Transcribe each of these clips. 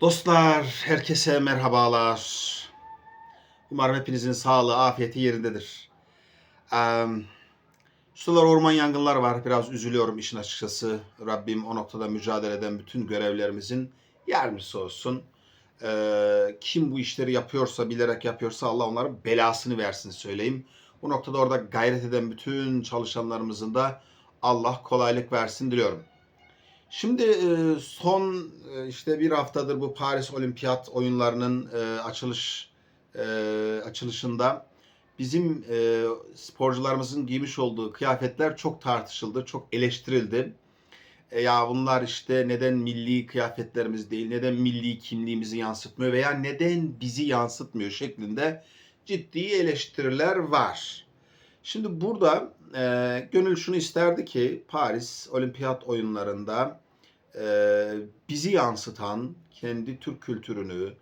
Dostlar, herkese merhabalar. Umarım hepinizin sağlığı, afiyeti yerindedir. Ee, Sular orman yangınları var. Biraz üzülüyorum işin açıkçası. Rabbim o noktada mücadele eden bütün görevlerimizin yardımcısı olsun. Ee, kim bu işleri yapıyorsa, bilerek yapıyorsa Allah onların belasını versin söyleyeyim. Bu noktada orada gayret eden bütün çalışanlarımızın da Allah kolaylık versin diliyorum. Şimdi e, son e, işte bir haftadır bu Paris Olimpiyat oyunlarının e, açılış açılışında bizim sporcularımızın giymiş olduğu kıyafetler çok tartışıldı, çok eleştirildi. Ya bunlar işte neden milli kıyafetlerimiz değil, neden milli kimliğimizi yansıtmıyor veya neden bizi yansıtmıyor şeklinde ciddi eleştiriler var. Şimdi burada e, gönül şunu isterdi ki Paris Olimpiyat oyunlarında e, bizi yansıtan, kendi Türk kültürünü,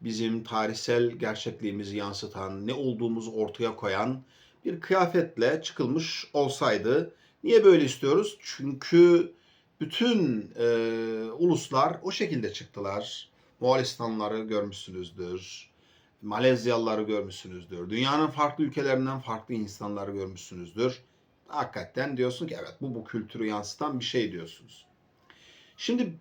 bizim tarihsel gerçekliğimizi yansıtan, ne olduğumuzu ortaya koyan bir kıyafetle çıkılmış olsaydı. Niye böyle istiyoruz? Çünkü bütün e, uluslar o şekilde çıktılar. Moğolistanları görmüşsünüzdür. Malezyalıları görmüşsünüzdür. Dünyanın farklı ülkelerinden farklı insanları görmüşsünüzdür. Hakikaten diyorsun ki evet bu bu kültürü yansıtan bir şey diyorsunuz. Şimdi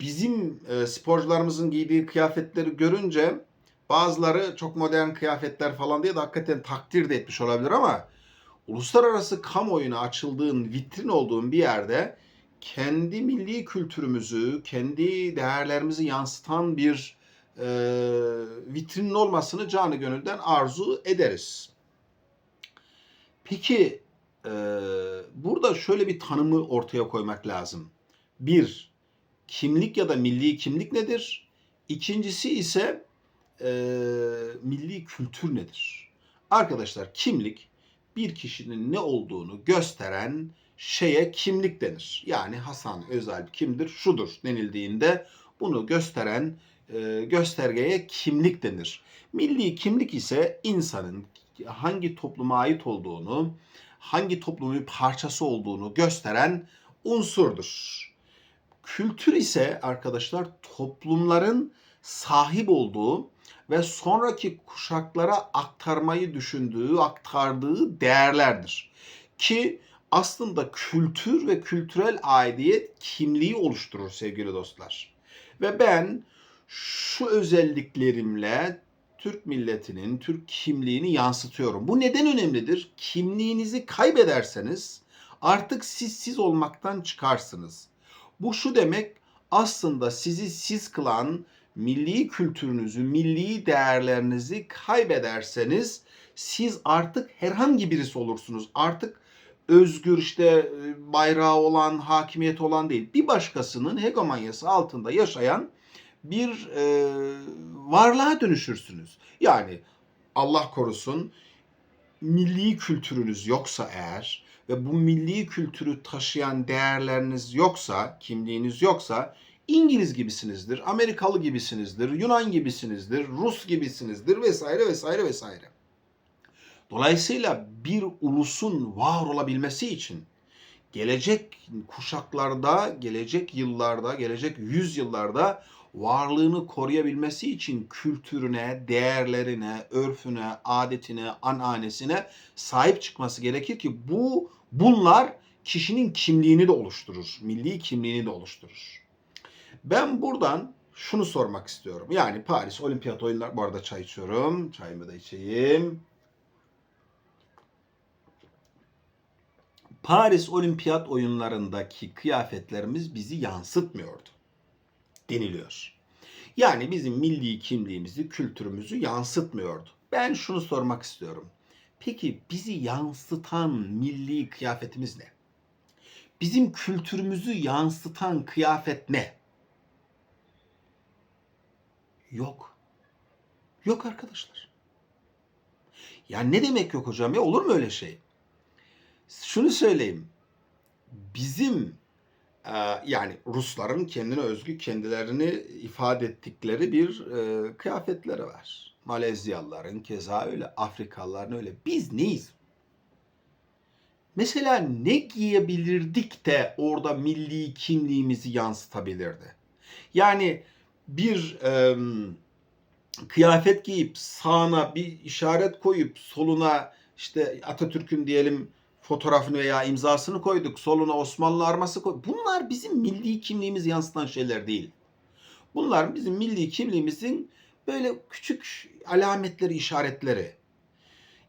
bizim e, sporcularımızın giydiği kıyafetleri görünce bazıları çok modern kıyafetler falan diye de hakikaten takdir de etmiş olabilir ama uluslararası kamuoyuna açıldığın, vitrin olduğun bir yerde kendi milli kültürümüzü, kendi değerlerimizi yansıtan bir e, vitrinin olmasını canı gönülden arzu ederiz. Peki e, burada şöyle bir tanımı ortaya koymak lazım. Bir, kimlik ya da milli kimlik nedir? İkincisi ise e, milli kültür nedir? Arkadaşlar kimlik bir kişinin ne olduğunu gösteren şeye kimlik denir. Yani Hasan Özalp kimdir? Şudur denildiğinde bunu gösteren e, göstergeye kimlik denir. Milli kimlik ise insanın hangi topluma ait olduğunu, hangi toplumun parçası olduğunu gösteren unsurdur. Kültür ise arkadaşlar toplumların sahip olduğu ve sonraki kuşaklara aktarmayı düşündüğü, aktardığı değerlerdir. Ki aslında kültür ve kültürel aidiyet kimliği oluşturur sevgili dostlar. Ve ben şu özelliklerimle Türk milletinin, Türk kimliğini yansıtıyorum. Bu neden önemlidir? Kimliğinizi kaybederseniz artık siz siz olmaktan çıkarsınız. Bu şu demek aslında sizi siz kılan milli kültürünüzü, milli değerlerinizi kaybederseniz siz artık herhangi birisi olursunuz. Artık özgür işte bayrağı olan, hakimiyet olan değil. Bir başkasının hegemonyası altında yaşayan bir e, varlığa dönüşürsünüz. Yani Allah korusun milli kültürünüz yoksa eğer ve bu milli kültürü taşıyan değerleriniz yoksa, kimliğiniz yoksa İngiliz gibisinizdir, Amerikalı gibisinizdir, Yunan gibisinizdir, Rus gibisinizdir vesaire vesaire vesaire. Dolayısıyla bir ulusun var olabilmesi için gelecek kuşaklarda, gelecek yıllarda, gelecek yüzyıllarda varlığını koruyabilmesi için kültürüne, değerlerine, örfüne, adetine, ananesine sahip çıkması gerekir ki bu bunlar kişinin kimliğini de oluşturur. Milli kimliğini de oluşturur. Ben buradan şunu sormak istiyorum. Yani Paris Olimpiyat Oyunları, bu arada çay içiyorum. Çayımı da içeyim. Paris Olimpiyat oyunlarındaki kıyafetlerimiz bizi yansıtmıyordu deniliyor. Yani bizim milli kimliğimizi, kültürümüzü yansıtmıyordu. Ben şunu sormak istiyorum. Peki bizi yansıtan milli kıyafetimiz ne? Bizim kültürümüzü yansıtan kıyafet ne? Yok. Yok arkadaşlar. Ya ne demek yok hocam ya olur mu öyle şey? Şunu söyleyeyim. Bizim yani Rusların kendine özgü kendilerini ifade ettikleri bir e, kıyafetleri var. Malezyalıların keza öyle, Afrikalıların öyle. Biz neyiz? Mesela ne giyebilirdik de orada milli kimliğimizi yansıtabilirdi? Yani bir e, kıyafet giyip sağına bir işaret koyup soluna işte Atatürk'ün diyelim fotoğrafını veya imzasını koyduk. Soluna Osmanlı arması koyduk. Bunlar bizim milli kimliğimizi yansıtan şeyler değil. Bunlar bizim milli kimliğimizin böyle küçük alametleri, işaretleri.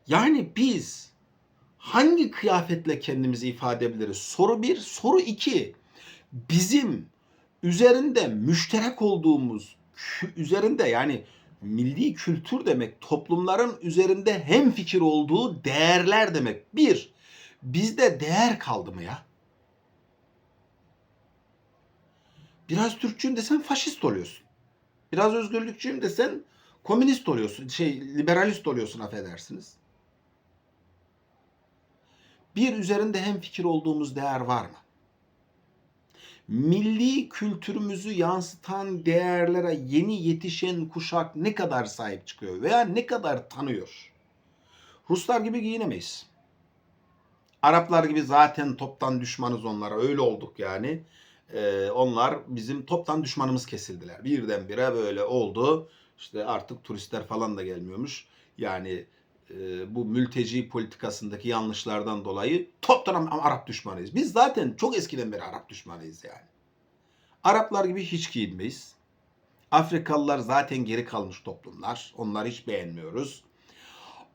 Yani biz hangi kıyafetle kendimizi ifade edebiliriz? Soru bir. Soru iki. Bizim üzerinde müşterek olduğumuz, üzerinde yani milli kültür demek toplumların üzerinde hem fikir olduğu değerler demek. Bir, bizde değer kaldı mı ya? Biraz Türkçüyüm desen faşist oluyorsun. Biraz özgürlükçüyüm desen komünist oluyorsun. Şey liberalist oluyorsun affedersiniz. Bir üzerinde hem fikir olduğumuz değer var mı? Milli kültürümüzü yansıtan değerlere yeni yetişen kuşak ne kadar sahip çıkıyor veya ne kadar tanıyor? Ruslar gibi giyinemeyiz. Araplar gibi zaten toptan düşmanız onlara. Öyle olduk yani. Ee, onlar bizim toptan düşmanımız kesildiler. Birdenbire böyle oldu. İşte artık turistler falan da gelmiyormuş. Yani e, bu mülteci politikasındaki yanlışlardan dolayı toptan Arap düşmanıyız. Biz zaten çok eskiden beri Arap düşmanıyız yani. Araplar gibi hiç giyinmeyiz. Afrikalılar zaten geri kalmış toplumlar. Onları hiç beğenmiyoruz.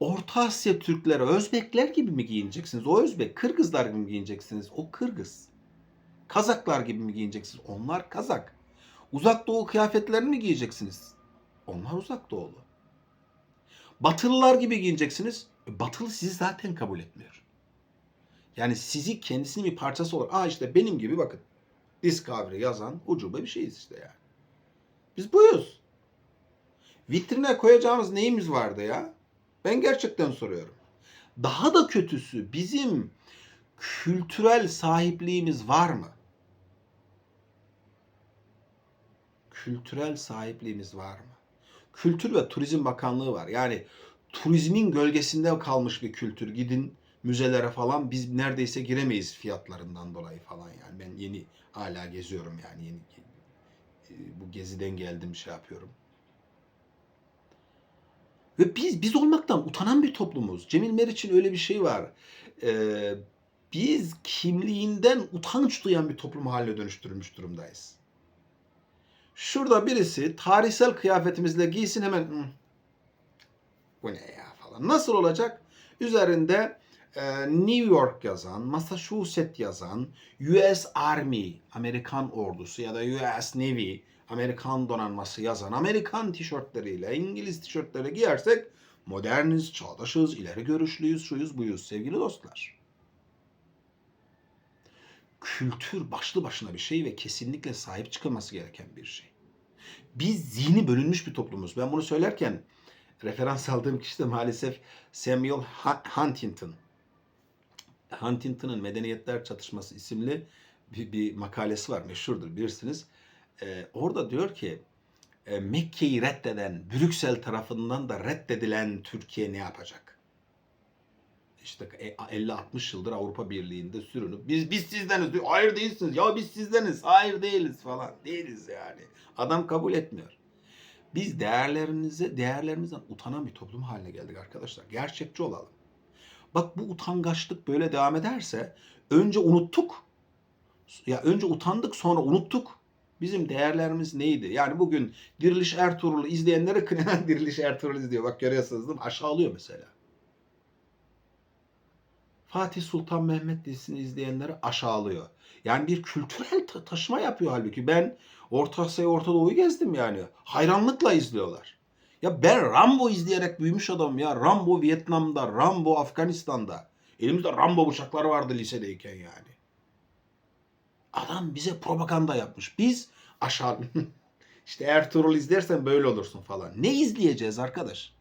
Orta Asya Türkleri, Özbekler gibi mi giyineceksiniz? O Özbek. Kırgızlar gibi mi giyineceksiniz? O Kırgız. Kazaklar gibi mi giyineceksiniz? Onlar Kazak. Uzak Doğu kıyafetlerini mi giyeceksiniz? Onlar Uzak Doğulu. Batılılar gibi giyineceksiniz. E, Batılı sizi zaten kabul etmiyor. Yani sizi kendisinin bir parçası olarak, aa işte benim gibi bakın. Discovery yazan ucube bir şeyiz işte yani. Biz buyuz. Vitrine koyacağımız neyimiz vardı ya? Ben gerçekten soruyorum. Daha da kötüsü bizim kültürel sahipliğimiz var mı? Kültürel sahipliğimiz var mı? Kültür ve Turizm Bakanlığı var. Yani turizmin gölgesinde kalmış bir kültür. Gidin müzelere falan biz neredeyse giremeyiz fiyatlarından dolayı falan yani. Ben yeni hala geziyorum yani yeni e, bu geziden geldim şey yapıyorum. Ve biz biz olmaktan utanan bir toplumuz. Cemil Meriç'in öyle bir şey var. Ee, biz kimliğinden utanç duyan bir toplum haline dönüştürülmüş durumdayız. Şurada birisi tarihsel kıyafetimizle giysin hemen "Hı, bu ne ya falan. Nasıl olacak? Üzerinde e, New York yazan, Massachusetts yazan, US Army, Amerikan ordusu ya da US Navy, Amerikan donanması yazan Amerikan tişörtleriyle İngiliz tişörtleri giyersek moderniz, çağdaşız, ileri görüşlüyüz, şuyuz buyuz sevgili dostlar. Kültür başlı başına bir şey ve kesinlikle sahip çıkılması gereken bir şey. Biz zihni bölünmüş bir toplumuz. Ben bunu söylerken referans aldığım kişi de maalesef Samuel Hu- Huntington. Huntington'ın Medeniyetler Çatışması isimli bir, bir makalesi var. Meşhurdur bilirsiniz. Ee, orada diyor ki e, Mekke'yi reddeden, Brüksel tarafından da reddedilen Türkiye ne yapacak? İşte e, 50-60 yıldır Avrupa Birliği'nde sürünüp biz biz sizdeniz diyor. Hayır değilsiniz. Ya biz sizdeniz. Hayır değiliz falan. Değiliz yani. Adam kabul etmiyor. Biz değerlerinize, değerlerimizden utanan bir toplum haline geldik arkadaşlar. Gerçekçi olalım. Bak bu utangaçlık böyle devam ederse önce unuttuk. Ya önce utandık sonra unuttuk. Bizim değerlerimiz neydi? Yani bugün Diriliş Ertuğrul'u izleyenlere kınayan Diriliş Ertuğrul izliyor. Bak görüyorsunuz değil mi? Aşağılıyor mesela. Fatih Sultan Mehmet dizisini izleyenleri aşağılıyor. Yani bir kültürel ta- taşıma yapıyor halbuki. Ben Orta Asya'yı, Orta Doğu'yu gezdim yani. Hayranlıkla izliyorlar. Ya ben Rambo izleyerek büyümüş adamım ya. Rambo Vietnam'da, Rambo Afganistan'da. Elimizde Rambo bıçakları vardı lisedeyken yani. Adam bize propaganda yapmış. Biz aşağı... işte Ertuğrul izlersen böyle olursun falan. Ne izleyeceğiz arkadaş?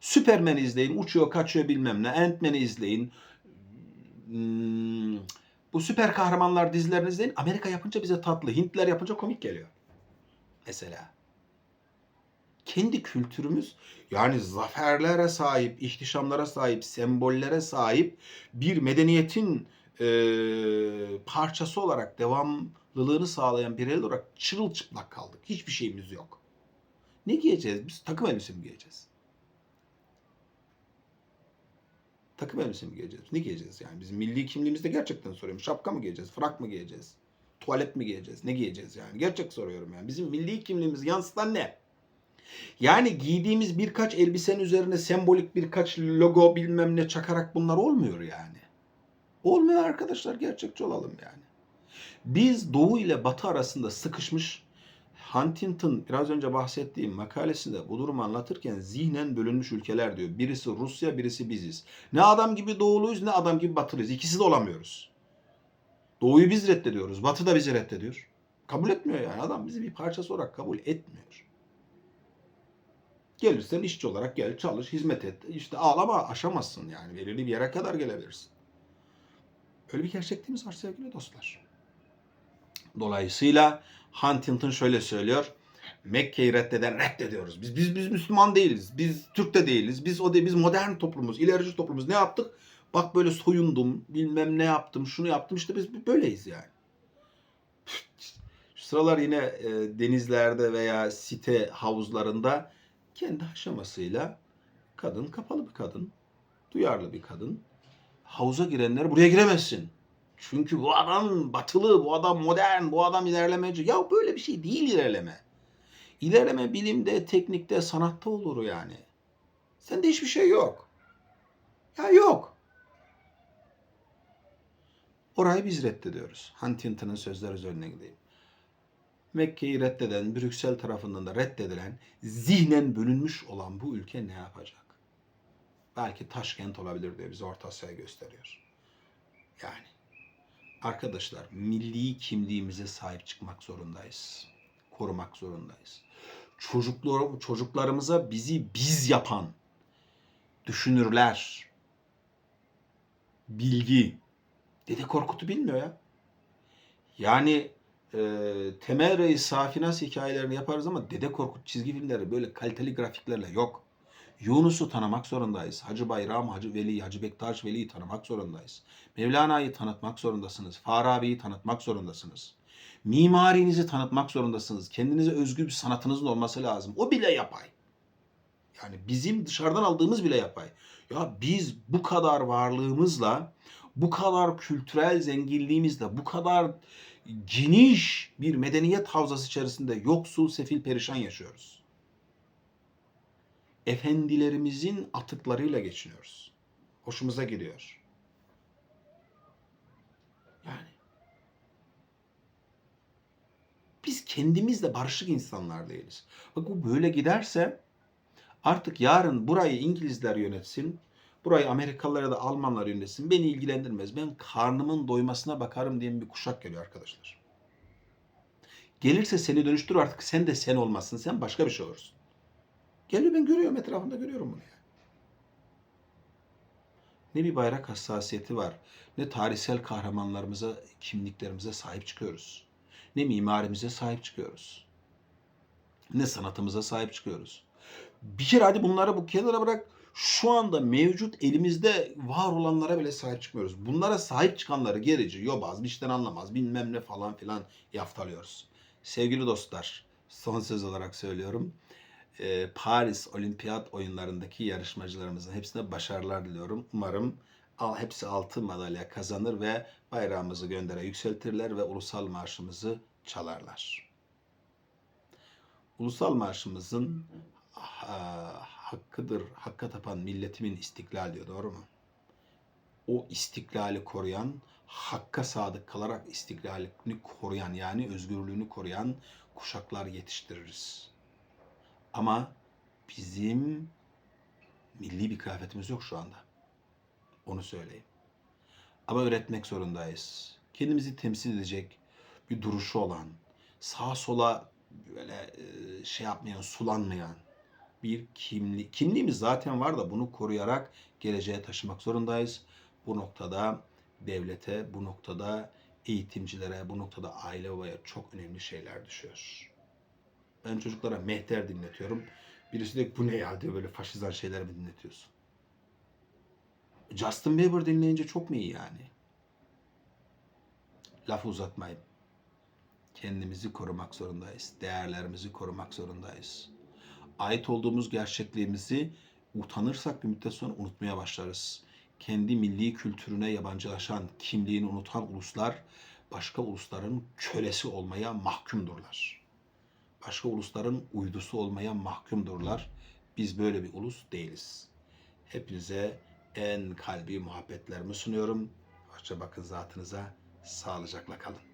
Superman izleyin. Uçuyor kaçıyor bilmem ne. Ant-Man'i izleyin. Hmm, bu süper kahramanlar dizilerini izleyin. Amerika yapınca bize tatlı. Hintliler yapınca komik geliyor. Mesela. Kendi kültürümüz yani zaferlere sahip, ihtişamlara sahip, sembollere sahip bir medeniyetin e, parçası olarak devamlı farklılığını sağlayan bireyler olarak çırılçıplak kaldık. Hiçbir şeyimiz yok. Ne giyeceğiz? Biz takım elbise mi giyeceğiz? Takım elbise mi giyeceğiz? Ne giyeceğiz yani? Bizim milli kimliğimizde gerçekten soruyorum. Şapka mı giyeceğiz? Frak mı giyeceğiz? Tuvalet mi giyeceğiz? Ne giyeceğiz yani? Gerçek soruyorum yani. Bizim milli kimliğimizi yansıtan ne? Yani giydiğimiz birkaç elbisenin üzerine sembolik birkaç logo bilmem ne çakarak bunlar olmuyor yani. Olmuyor arkadaşlar gerçekçi olalım yani. Biz Doğu ile Batı arasında sıkışmış Huntington biraz önce bahsettiğim makalesinde bu durumu anlatırken zihnen bölünmüş ülkeler diyor. Birisi Rusya, birisi biziz. Ne adam gibi doğuluyuz ne adam gibi batılıyız. İkisi de olamıyoruz. Doğuyu biz reddediyoruz. Batı da bizi reddediyor. Kabul etmiyor yani. Adam bizi bir parçası olarak kabul etmiyor. Gelirsen işçi olarak gel, çalış, hizmet et. İşte ağlama aşamazsın yani. Belirli bir yere kadar gelebilirsin. Öyle bir gerçekliğimiz var sevgili dostlar. Dolayısıyla Huntington şöyle söylüyor. Mekke'yi reddeden reddediyoruz. Biz biz biz Müslüman değiliz. Biz Türk de değiliz. Biz o değil. Biz modern toplumuz, ilerici toplumuz. Ne yaptık? Bak böyle soyundum, bilmem ne yaptım, şunu yaptım. İşte biz böyleyiz yani. Şu sıralar yine e, denizlerde veya site havuzlarında kendi aşamasıyla kadın kapalı bir kadın, duyarlı bir kadın. Havuza girenler buraya giremezsin. Çünkü bu adam batılı, bu adam modern, bu adam ilerlemeci. Ya böyle bir şey değil ilerleme. İlerleme bilimde, teknikte, sanatta olur yani. Sende hiçbir şey yok. Ya yok. Orayı biz reddediyoruz. Huntington'ın sözleri üzerine gideyim. Mekke'yi reddeden, Brüksel tarafından da reddedilen, zihnen bölünmüş olan bu ülke ne yapacak? Belki Taşkent olabilir diye bize Orta Asya'yı gösteriyor. Yani arkadaşlar milli kimliğimize sahip çıkmak zorundayız. Korumak zorundayız. Çocuklar, çocuklarımıza bizi biz yapan düşünürler, bilgi, Dede Korkut'u bilmiyor ya. Yani e, Temel Reis Safinas hikayelerini yaparız ama Dede Korkut çizgi filmleri böyle kaliteli grafiklerle yok. Yunus'u tanımak zorundayız. Hacı Bayram, Hacı Veli, Hacı Bektaş Veli'yi tanımak zorundayız. Mevlana'yı tanıtmak zorundasınız. Farabi'yi tanıtmak zorundasınız. Mimarinizi tanıtmak zorundasınız. Kendinize özgü bir sanatınızın olması lazım. O bile yapay. Yani bizim dışarıdan aldığımız bile yapay. Ya biz bu kadar varlığımızla, bu kadar kültürel zenginliğimizle, bu kadar geniş bir medeniyet havzası içerisinde yoksul, sefil, perişan yaşıyoruz. Efendilerimizin atıklarıyla geçiniyoruz. Hoşumuza gidiyor. Yani biz kendimizle barışık insanlar değiliz. Bak bu böyle giderse artık yarın burayı İngilizler yönetsin, burayı Amerikalılar ya da Almanlar yönetsin beni ilgilendirmez. Ben karnımın doymasına bakarım diye bir kuşak geliyor arkadaşlar. Gelirse seni dönüştür artık sen de sen olmazsın. Sen başka bir şey olursun. Geliyor ben görüyorum etrafımda görüyorum bunu. Ne bir bayrak hassasiyeti var. Ne tarihsel kahramanlarımıza, kimliklerimize sahip çıkıyoruz. Ne mimarimize sahip çıkıyoruz. Ne sanatımıza sahip çıkıyoruz. Bir kere hadi bunları bu kenara bırak. Şu anda mevcut elimizde var olanlara bile sahip çıkmıyoruz. Bunlara sahip çıkanları gerici, yobaz, bir şeyden anlamaz, bilmem ne falan filan yaftalıyoruz. Sevgili dostlar, son söz olarak söylüyorum. Ee, Paris Olimpiyat oyunlarındaki yarışmacılarımızın hepsine başarılar diliyorum. Umarım al, hepsi altın madalya kazanır ve bayrağımızı göndere yükseltirler ve ulusal marşımızı çalarlar. Ulusal marşımızın ha, hakkıdır, hakka tapan milletimin istiklal diyor doğru mu? O istiklali koruyan, hakka sadık kalarak istiklalini koruyan yani özgürlüğünü koruyan kuşaklar yetiştiririz. Ama bizim milli bir kıyafetimiz yok şu anda. Onu söyleyeyim. Ama öğretmek zorundayız. Kendimizi temsil edecek bir duruşu olan, sağa sola böyle şey yapmayan, sulanmayan bir kimlik. Kimliğimiz zaten var da bunu koruyarak geleceğe taşımak zorundayız. Bu noktada devlete, bu noktada eğitimcilere, bu noktada aile babaya çok önemli şeyler düşüyor. Ben çocuklara mehter dinletiyorum. Birisi diyor bu ne ya diyor böyle faşizan şeyler mi dinletiyorsun? Justin Bieber dinleyince çok mu iyi yani? Lafı uzatmayayım. kendimizi korumak zorundayız. Değerlerimizi korumak zorundayız. Ait olduğumuz gerçekliğimizi utanırsak bir müddet sonra unutmaya başlarız. Kendi milli kültürüne yabancılaşan, kimliğini unutan uluslar başka ulusların kölesi olmaya mahkumdurlar. Başka ulusların uydusu olmaya mahkumdurlar. Biz böyle bir ulus değiliz. Hepinize en kalbi muhabbetlerimi sunuyorum. Hoşça bakın zatınıza. Sağlıcakla kalın.